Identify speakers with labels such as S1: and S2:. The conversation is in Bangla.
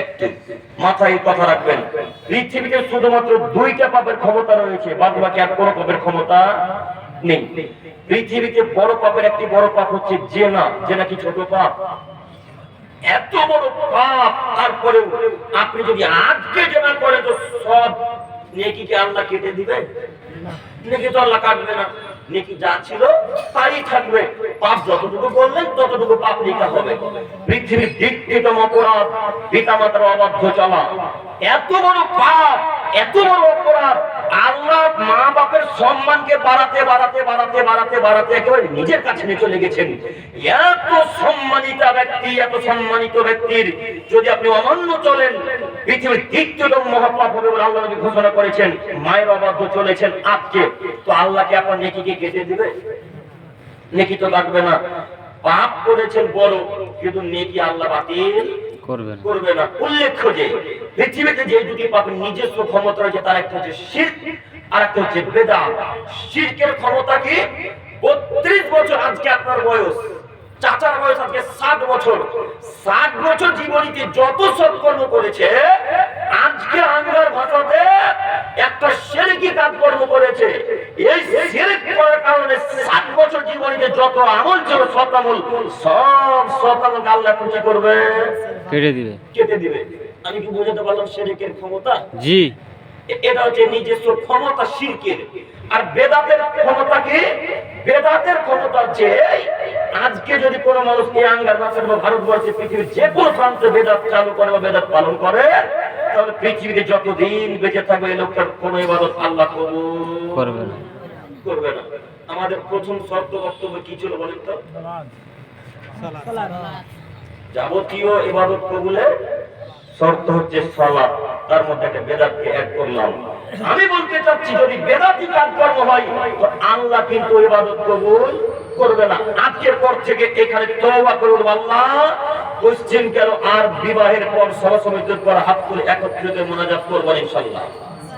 S1: একটি মাথায় কথা রাখবেন, পৃথিবীতে শুধুমাত্র দুইটা পাপের ক্ষমতা রয়েছে বাদ বাকি আর কোনো পাপের ক্ষমতা নেই। পৃথিবীতে বড় পাপের একটি বড় পাপ হচ্ছে জেনা জেনা কি ছোট পাপ? এত বড় পাপ তারপরে আপনি যদি আজকে জেনা করেন, তো সব নেকিকে আল্লাহ কেটে দিবে? নেকি তো আল্লাহ কাটবে না। নেকি যা ছিল, তাই থাকবে। পাপ যতটুকু করলেন ততটুকু পাপ লেখা হবে। পৃথিবীর দ্বিতীয়তম অপরাধ পিতা মাতার অবাধ্য চলা এত বড় পাপ, এত বড় অপরাধ, আল্লাহ মা বাপের সম্মানকে বাড়াতে বাড়াতে বাড়াতে বাড়াতে বাড়াতে একেবারে নিজের কাছে নিয়ে চলে গেছেন। এত সম্মানিত ব্যক্তি, এত সম্মানিত ব্যক্তির যদি আপনি অমান্য চলেন, পৃথিবীর দ্বিতীয়তম মহাপাপ হবে বলে আল্লাহ নবী ঘোষণা করেছেন, মায়ের অবাধ্য চলেছেন আজকে। তো আল্লাহকে আপনার নেকিকে কেটে দিবে? নেকি তো কাটবে না। পাপ করেছেন বড় কিন্তু নেকি আল্লাহ বাতিল করবে না। উল্লেখ্য যে পৃথিবীতে যে দুটি পাপের নিজস্ব ক্ষমতা রয়েছে তার একটা হচ্ছে শিরক আর একটা হচ্ছে বেদাত। শিরকের ক্ষমতা কি? বত্রিশ বছর আজকে আপনার বয়স চাচার বয়স আজকে ষাট বছর। ষাট বছর জীবনীতে যত সৎকর্ম করেছে আজকে আঙ্গার ভাষাতে একটা সেরেকি কাজকর্ম করেছে। এই সেরেক কারণে ষাট বছর জীবনীতে যত আমল ছিল সৎ আমল সব সৎ আমলকে আল্লাহ খুশি করবে?
S2: কেটে দিবে।
S1: কেটে দিবে। আমি কি বোঝাতে পারলাম সেরেকের ক্ষমতা?
S2: জি।
S1: এটা হচ্ছে নিজস্ব ক্ষমতা শিরকের। আর বেদাতের ক্ষমতা কি? বেদাতের ক্ষমতা হচ্ছে আজকে যদি কোনো মানুষ এই আঙ্গার মাসের বা ভারতবর্ষে পৃথিবীর যে কোনো প্রান্তে বেদাত চালু করে বা বেদাত পালন করে তাহলে পৃথিবীতে যতদিন বেঁচে থাকবে এই লোকটার কোনো ইবাদত আল্লাহ
S2: করবে না।
S1: করবে না। আমাদের প্রথম শর্ত বক্তব্য কি ছিল বলেন তো? যাবতীয় ইবাদত কবুলে শর্ত হচ্ছে সালাত তার মধ্যে একটা বেদাতকে অ্যাড করলাম। আমি বলতে চাচ্ছি যদি বেদাতি কাজকর্ম হয় তো আল্লাহ কিন্তু ইবাদত কবুল করবে না। আজকের পর থেকে এখানে তওবা করুন আল্লাহ। পশ্চিম কেন? আর বিবাহের পর সহসমিতির পর হাত তুলে একত্রিত মোনাজাত করবেন ইনশাল্লাহ